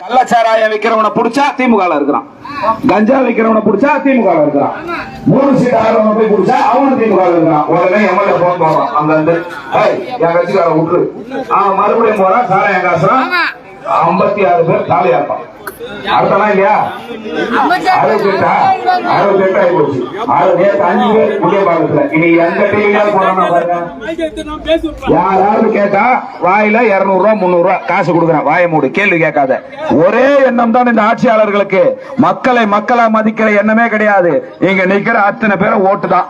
கள்ளச்சாராயம் விக்கிறவனை புடிச்சா திமுக இருக்கிறான். கஞ்சா விக்கிறவனை புடிச்சா திமுக இருக்கிறான். மூணு சீட் ஆகிறவனை போய் புடிச்சா அவனும் திமுக இருக்கிறான். உடனே எம்எல்ஏ போன் போடுறான். அங்க இருந்து "ஏய், என் கட்சிக்கார விட்டுரு. அவன் மறுபடியும் போறான் சாராயம் காசுறான். ஐம்பத்தி ஆறு பேர் காலியா இருப்பான் அடுத்தலாம் இல்லையா? அறுபத்தி எட்டா? அறுபத்தி எட்டு ஆகி போச்சு ஆறு நேற்று அஞ்சு பேர் புதிய பாகத்துல இனி எந்த டிவியா போறான்னா பாருங்க. யாராவது கேட்டா வாயில இருநூறு ரூபா முந்நூறு ரூபா காசு கொடுக்குறேன். வாயை மூடு கேள்வி கேட்காத. ஒரே எண்ணம் தான் இந்த ஆட்சியாளர்களுக்கு. மக்களை மக்களா மதிக்கிற எண்ணமே கிடையாது. இங்க நிக்கிற அத்தனை பேரும் ஓட்டு தான்.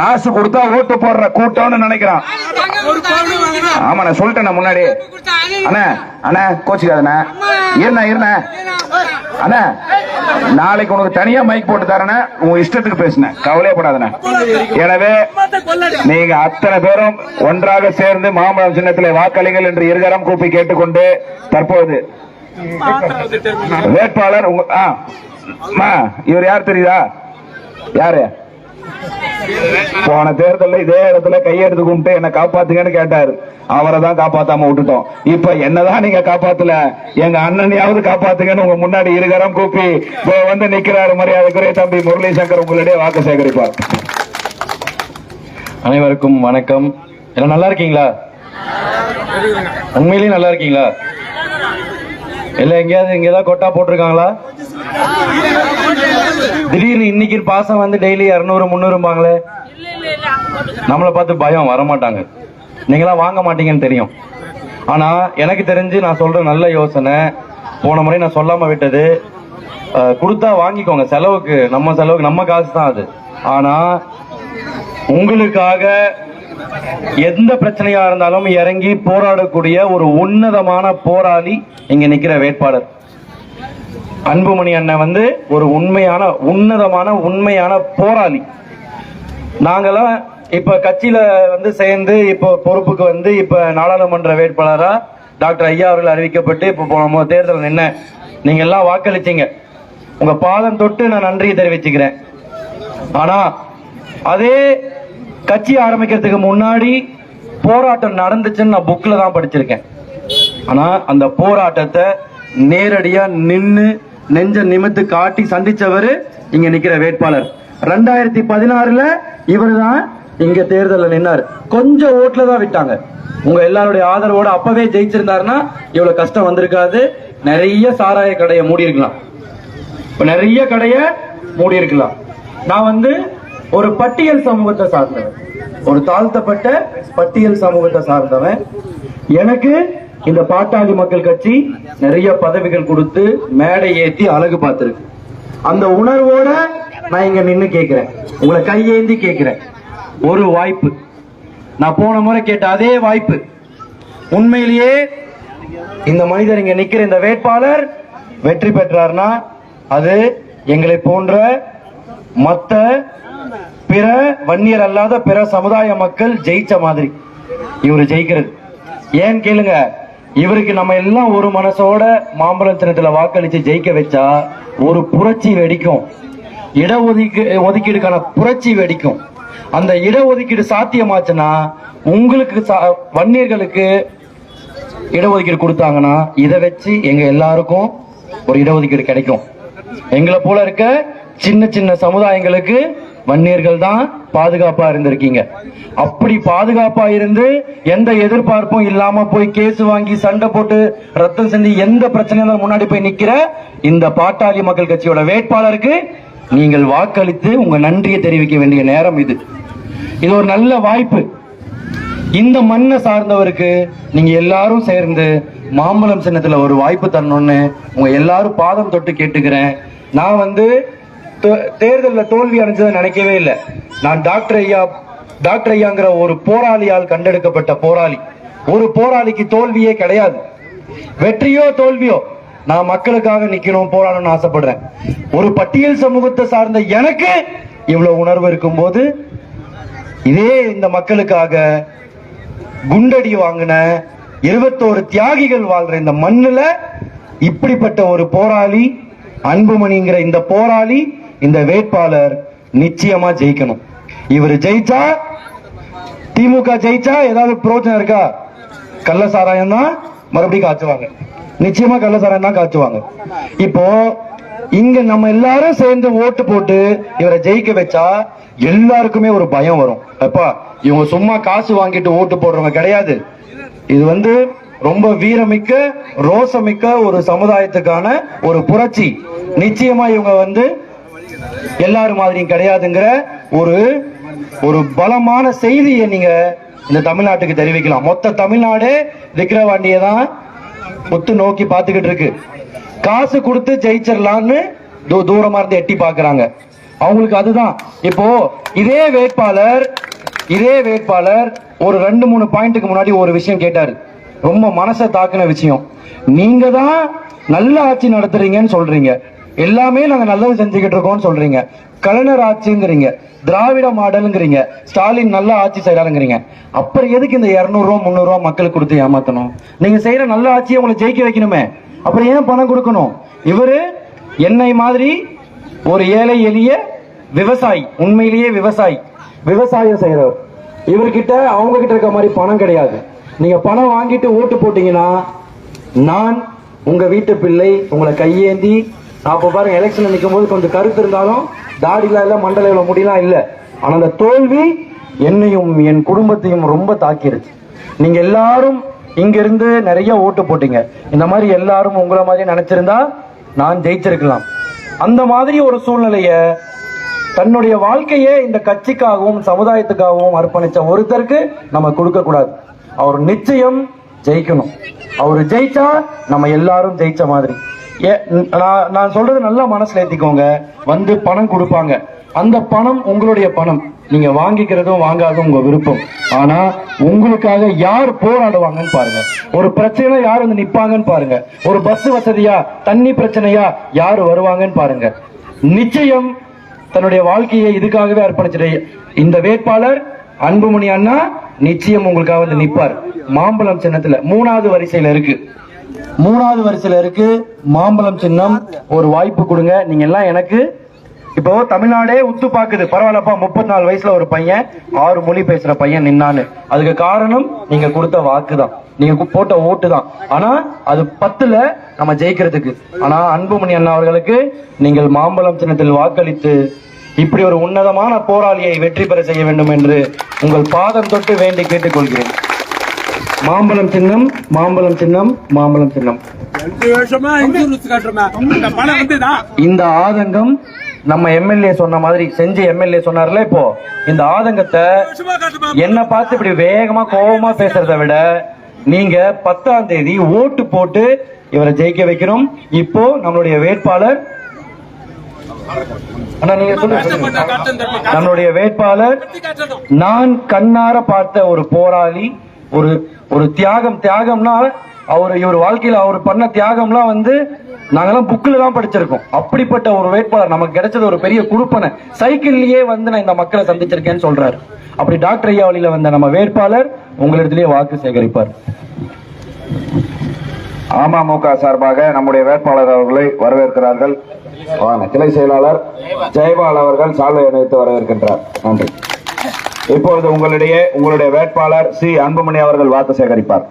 காசு கொடுத்தா ஓட்டு போடுற கூட்டம்னு நினைக்கிறான். ஆமா நான் சொல்லிட்டேன் முன்னாடி அண்ணா அண்ணா கோச்சுக்காதண்ணா. இருண்ணா இருண்ணா. அண்ணா நாளைக்கு உனக்கு தனியா மைக் போட்டு தரேன் உன் இஷ்டத்துக்கு பேசுனேன். கவலையப்படாதண்ணா எனவே நீங்க அத்தனை பேரும் ஒன்றாக சேர்ந்து மாம்பழம் சின்னத்திலே வாக்களிங்கள் என்று இருகரம் கூப்பி கேட்டுக்கொண்டு தற்போது வேட்பாளர் உங்க ஆ, இவர் யார் தெரியுதா? யாரு? போன தேர்தலில் இதே இடத்துல கையெடுத்து கும்பிட்டு என்ன காப்பாத்துங்கன்னு கேட்டாரு. அவரை தான் காப்பாத்தாம விட்டுட்டோம். இப்ப என்னதான் நீங்க காப்பாத்தல? எங்க அண்ணனையாவது காப்பாத்துங்கன்னு உங்க முன்னாடி இருகரம் கூப்பி இதோ வந்து நிக்கிறாரு மரியாதைக்குரிய தம்பி முரளி சங்கர் உங்களிடையே வாக்கு சேகரிப்பார். அனைவருக்கும் வணக்கம். எல்லாம் நல்லா இருக்கீங்களா? உண்மையிலேயே நல்லா இருக்கீங்களா? இல்ல எங்கேயாவது இங்க கொட்டா போட்டிருக்காங்களா? திடீர்னு இன்னைக்கு பாசம் வந்து டெய்லி இரநூறு முந்நூறுபாங்களே நம்மளை பார்த்து பயம் வர மாட்டாங்க நீங்களாம் வாங்க மாட்டீங்கன்னு தெரியும். ஆனா எனக்கு தெரிஞ்சு நான் சொல்ற நல்ல யோசனை போன முறை நான் சொல்லாம விட்டது. கொடுத்தா வாங்கிக்கோங்க. செலவுக்கு நம்ம செலவுக்கு நம்ம காசு தான் அது. ஆனா உங்களுக்காக எந்த பிரச்சனையா இருந்தாலும் இறங்கி போராடக்கூடிய ஒரு உன்னதமான போராளி இங்க நிக்கிற வேட்பாளர். அன்புமணி அண்ணன் வந்து ஒரு உண்மையான உன்னதமான உண்மையான போராளி. நாங்கெல்லாம் இப்ப கட்சியில வந்து சேர்ந்து இப்போ பொறுப்புக்கு வந்து இப்ப நாடாளுமன்ற வேட்பாளரா டாக்டர் ஐயா அவர்கள் அறிவிக்கப்பட்டு இப்ப போன தேர்தல் நின்ன நீங்க எல்லாம் வாக்களிச்சீங்க. உங்க பாதம் தொட்டு நான் நன்றியை தெரிவிச்சுக்கிறேன். ஆனா அதே கட்சி ஆரம்பிக்கிறதுக்கு முன்னாடி போராட்டம் நடந்துச்சுன்னு நான் புக்ல தான் படிச்சிருக்கேன். ஆனா அந்த போராட்டத்தை நேரடியா நின்று நெஞ்ச நிமித்து காட்டி சந்திச்சவரு இங்க நிக்கிற வேட்பாளர். ரெண்டாயிரத்தி பதினாறுல இவர் தான் இங்க தேர்தலில் நின்னார். கொஞ்சம் ஓட்டுல தான் விட்டாங்க. உங்க எல்லாருடைய ஆதரவோட அப்பவே ஜெயிச்சிருந்தாருன்னா இவ்வளவு கஷ்டம் வந்திருக்காது. நிறைய சாராய கடையை மூடி இருக்கலாம் இப்ப நிறைய கடையை மூடி இருக்கலாம் நான் வந்து ஒரு பட்டியல் சமூகத்தை சார்ந்தவன். ஒரு தாழ்த்தப்பட்ட பட்டியல் சமூகத்தை சார்ந்தவன். எனக்கு இந்த பாட்டாளி மக்கள் கட்சி நிறைய பதவிகள் கொடுத்து மேடை ஏத்தி அழகு பார்த்திருக்கு. அந்த உணர்வோட நான் இங்க நின்று கேட்கிறேன் உங்களை கையேந்தி கேட்கிறேன் ஒரு வாய்ப்பு. நான் போன முறை கேட்ட அதே வாய்ப்பு. உண்மையிலேயே இந்த மனிதர் இங்க நிக்கிற இந்த வேட்பாளர் வெற்றி பெற்றார்னா அது எங்களை போன்ற மத்த பிற வன்னியர் அல்லாத பிற சமுதாய மக்கள் ஜெயிச்ச மாதிரி. இவர் ஜெயிக்கிறது. ஏன் கேளுங்க? இவருக்கு நம்ம எல்லாம் ஒரு மனசோட மாம்பழம் சின்னத்துல வாக்களிச்சு ஜெயிக்க வச்சா ஒரு புரட்சி வெடிக்கும். இடஒதுக்கீ ஒதுக்கீடுக்கான புரட்சி வெடிக்கும். அந்த இடஒதுக்கீடு சாத்தியமாச்சுன்னா உங்களுக்கு சா- வன்னியர்களுக்கு இடஒதுக்கீடு கொடுத்தாங்கன்னா இதை வச்சு எங்க எல்லாருக்கும் ஒரு இடஒதுக்கீடு கிடைக்கும். எங்களை போல இருக்க சின்ன சின்ன சமுதாயங்களுக்கு வன்னியர்கள் தான் பாதுகாப்பா இருந்திருக்கீங்க. அப்படி பாதுகாப்பா இருந்து எந்த எதிர்பார்ப்பும் இல்லாம போய் கேஸ் வாங்கி சண்டை போட்டு ரத்தம் செஞ்சு எந்த பிரச்சனையும் இருந்தாலும் முன்னாடி போய் நிக்கிற இந்த பாட்டாளி மக்கள் கட்சியோட வேட்பாளருக்கு நீங்கள் வாக்களித்து உங்க நன்றியை தெரிவிக்க வேண்டிய நேரம் இது. இது ஒரு நல்ல வாய்ப்பு. இந்த மண்ணை சார்ந்தவருக்கு நீங்க எல்லாரும் சேர்ந்து மாம்பழம் சின்னத்துல ஒரு வாய்ப்பு தரணும்னு உங்க எல்லாரும் பாதம் தொட்டு கேட்டுக்கிறேன். நான் வந்து தேர்தலில் தோல்வி அடைஞ்சதை நினைக்கவே இல்லை. நான் டாக்டர் ஐயா டாக்டர் ஐயாங்கிற ஒரு போராளியால் கண்டெடுக்கப்பட்ட போராளி. ஒரு போராளிக்கு தோல்வியே கிடையாது. வெற்றியோ தோல்வியோ நான் மக்களுக்காக நிக்கணும் போராடணும்னு ஆசைப்படுறேன். ஒரு பட்டியல் சமூகத்தை சார்ந்த எனக்கு இவ்வளவு உணர்வு இருக்கும்போது இதே இந்த மக்களுக்காக குண்டடி வாங்கின இருபத்தோரு தியாகிகள் வாழ்ற இந்த மண்ணுல இப்படிப்பட்ட ஒரு போராளி அன்புமணிங்கிற இந்த போராளி இந்த வேட்பாளர் நிச்சயமா ஜெயிக்கணும். இவர் ஜெயிச்சா திமுக ஜெயிச்சா ஏதாவது பிரோஜனம் இருக்கா? கள்ள சாராயம் தான் மறுபடியும் காய்ச்சுவாங்க. நிச்சயமா கள்ளசாராயம் தான் காய்ச்சுவாங்க. இப்போ இங்க நம்ம எல்லாரும் சேர்ந்து ஓட்டு போட்டு இவரை ஜெயிக்க வச்சா எல்லாருக்குமே ஒரு பயம் வரும். அப்பா இவங்க சும்மா காசு வாங்கிட்டு ஓட்டு போடுறவங்க கிடையாது. இது வந்து ரொம்ப வீரமிக்க ரோசமிக்க ஒரு சமுதாயத்துக்கான ஒரு புரட்சி. நிச்சயமா இவங்க வந்து எல்லாரும் மாதிரியும் கிடையாதுங்கிற ஒரு ஒரு பலமான செய்தியை நீங்க இந்த தமிழ்நாட்டுக்கு தெரிவிக்கலாம். மொத்த தமிழ்நாடே விக்கிரவாண்டியை தான் ஒத்து நோக்கி பார்த்துக்கிட்டு இருக்கு. காசு கொடுத்து ஜெயிச்சிடலான்னு தூ தூரமா இருந்து எட்டி பாக்குறாங்க அவங்களுக்கு அதுதான். இப்போ இதே வேட்பாளர் இதே வேட்பாளர் ஒரு ரெண்டு மூணு பாயிண்ட்டுக்கு முன்னாடி ஒரு விஷயம் கேட்டாரு. ரொம்ப மனசை தாக்குன விஷயம். நீங்க தான் நல்ல ஆட்சி நடத்துறீங்கன்னு சொல்றீங்க. எல்லாமே நாங்க நல்லது செஞ்சுக்கிட்டு இருக்கோம்னு சொல்றீங்க. கலைஞர் ஆட்சிங்கிறீங்க. திராவிட மாடலுங்கிறீங்க. ஸ்டாலின் நல்ல ஆட்சி செய்யறாருங்கிறீங்க அப்புறம் எதுக்கு இந்த இரநூறுவா முந்நூறுவா மக்களுக்கு கொடுத்து ஏமாத்தணும்? நீங்க செய்யற நல்ல ஆட்சியை உங்களை ஜெயிக்க வைக்கணுமே. அப்புறம் ஏன் பணம் கொடுக்கணும்? இவரு என்னை மாதிரி ஒரு ஏழை எளிய விவசாயி உண்மையிலேயே விவசாயி விவசாயம் செய்யறவர் இவர்கிட்ட அவங்க கிட்ட இருக்க மாதிரி பணம் கிடையாது. நீங்க பணம் வாங்கிட்டு ஓட்டு போட்டீங்கன்னா நான் உங்க வீட்டு பிள்ளை உங்களை கையேந்தி அப்போ பாருங்க எலெக்ஷன்ல நிற்கும் போது கொஞ்சம் கருத்து இருந்தாலும் தாடிலாம் இல்லை மண்டல இவ்வளவு முடியலாம் இல்லை. ஆனால் அந்த தோல்வி என்னையும் என் குடும்பத்தையும் ரொம்ப தாக்கிருச்சு. நீங்கள் எல்லாரும் இங்கிருந்து நிறைய ஓட்டு போட்டீங்க. இந்த மாதிரி எல்லாரும் உங்களை மாதிரி நினச்சிருந்தா நான் ஜெயிச்சிருக்கலாம். அந்த மாதிரி ஒரு சூழ்நிலையை தன்னுடைய வாழ்க்கையே இந்த கட்சிக்காகவும் சமுதாயத்துக்காகவும் அர்ப்பணித்த ஒருத்தருக்கு நம்ம கொடுக்கக்கூடாது அவர் நிச்சயம் ஜெயிக்கணும். அவர் ஜெயிச்சா நம்ம எல்லாரும் ஜெயிச்ச மாதிரி. நான் நான் சொல்றது நல்லா மனசுல ஏத்திக்கோங்க. வந்து பணம் கொடுப்பாங்க. அந்த பணம் உங்களுடைய பணம். நீங்க வாங்கிக்கிறதும் வாங்காதும் உங்க விருப்பம். ஆனா உங்களுக்காக யார் போராடுவாங்கன்னு பாருங்க. ஒரு பிரச்சனை யார் வந்து நிப்பாங்கன்னு பாருங்க. ஒரு பஸ் வசதியா தண்ணி பிரச்சனையா யார் வருவாங்கன்னு பாருங்க. நிச்சயம் தன்னுடைய வாழ்க்கையை இதுக்காகவே அர்ப்பணிச்சிட. இந்த வேட்பாளர் அன்புமணி அண்ணா நிச்சயம் உங்களுக்காக வந்து நிப்பார். மாம்பழம் சின்னத்துல மூணாவது வரிசையில இருக்கு. மூணாவது வரிசையில் இருக்கு மாம்பழம் சின்னம். ஒரு வாய்ப்பு கொடுங்க. நீங்க எல்லாம் எனக்கு இப்போ தமிழ்நாடே உத்து பாக்குது. பரவாயில்லப்பா முப்பத்தி நாலு வயசுல ஒரு பையன் ஆறு மொழி பேசுற பையன் நின்னான்னு. அதுக்கு காரணம் நீங்க கொடுத்த வாக்கு தான் நீங்க போட்ட ஓட்டு தான் ஆனா அது பத்துல நம்ம ஜெயிக்கிறதுக்கு. ஆனா அன்புமணி அண்ணா அவர்களுக்கு நீங்கள் மாம்பழம் சின்னத்தில் வாக்களித்து இப்படி ஒரு உன்னதமான போராளியை வெற்றி பெற செய்ய வேண்டும் என்று உங்கள் பாதம் தொட்டு வேண்டி கேட்டுக்கொள்கிறேன். மாம்பழம் சின்னம் மாம்பழம் சின்னம் மாம்பழம் சின்னம் இந்த ஆதங்கம் நம்ம எம்எல்ஏ சொன்ன மாதிரி செஞ்ச எம்எல்ஏ சொன்னார்ல இப்போ இந்த ஆதங்கத்தை என்ன பார்த்து இப்படி வேகமா கோபமா பேசுறதை விட நீங்க பத்தாம் தேதி ஓட்டு போட்டு இவரை ஜெயிக்க வைக்கணும். இப்போ நம்மளுடைய வேட்பாளர் நம்மளுடைய வேட்பாளர் நான் கண்ணார பார்த்த ஒரு போராளி ஒரு ஒரு தியாகம் தியாகம்னா அவர் இவர் வாழ்க்கையில் அவர் பண்ண தியாகம்லாம் வந்து நாங்கெல்லாம் புக்கில் தான் படிச்சிருக்கோம். அப்படிப்பட்ட ஒரு வேட்பாளர் நமக்கு கிடைச்சது ஒரு பெரிய குறுப்பனை சைக்கிள்லேயே வந்து நான் இந்த மக்களை சந்திச்சிருக்கேன்னு சொல்றாரு. அப்படி டாக்டர் ஐயா வழியில வந்த நம்ம வேட்பாளர் உங்களிடத்திலேயே வாக்கு சேகரிப்பார். அமமுக சார்பாக நம்முடைய வேட்பாளர் அவர்களை வரவேற்கிறார்கள். கிளை செயலாளர் ஜெயபால் அவர்கள் சாலை அணிவித்து வரவேற்கின்றார். நன்றி. இப்பொழுது உங்களிடையே உங்களுடைய வேட்பாளர் சி. அன்புமணி அவர்கள் வாக்கு சேகரிப்பார்.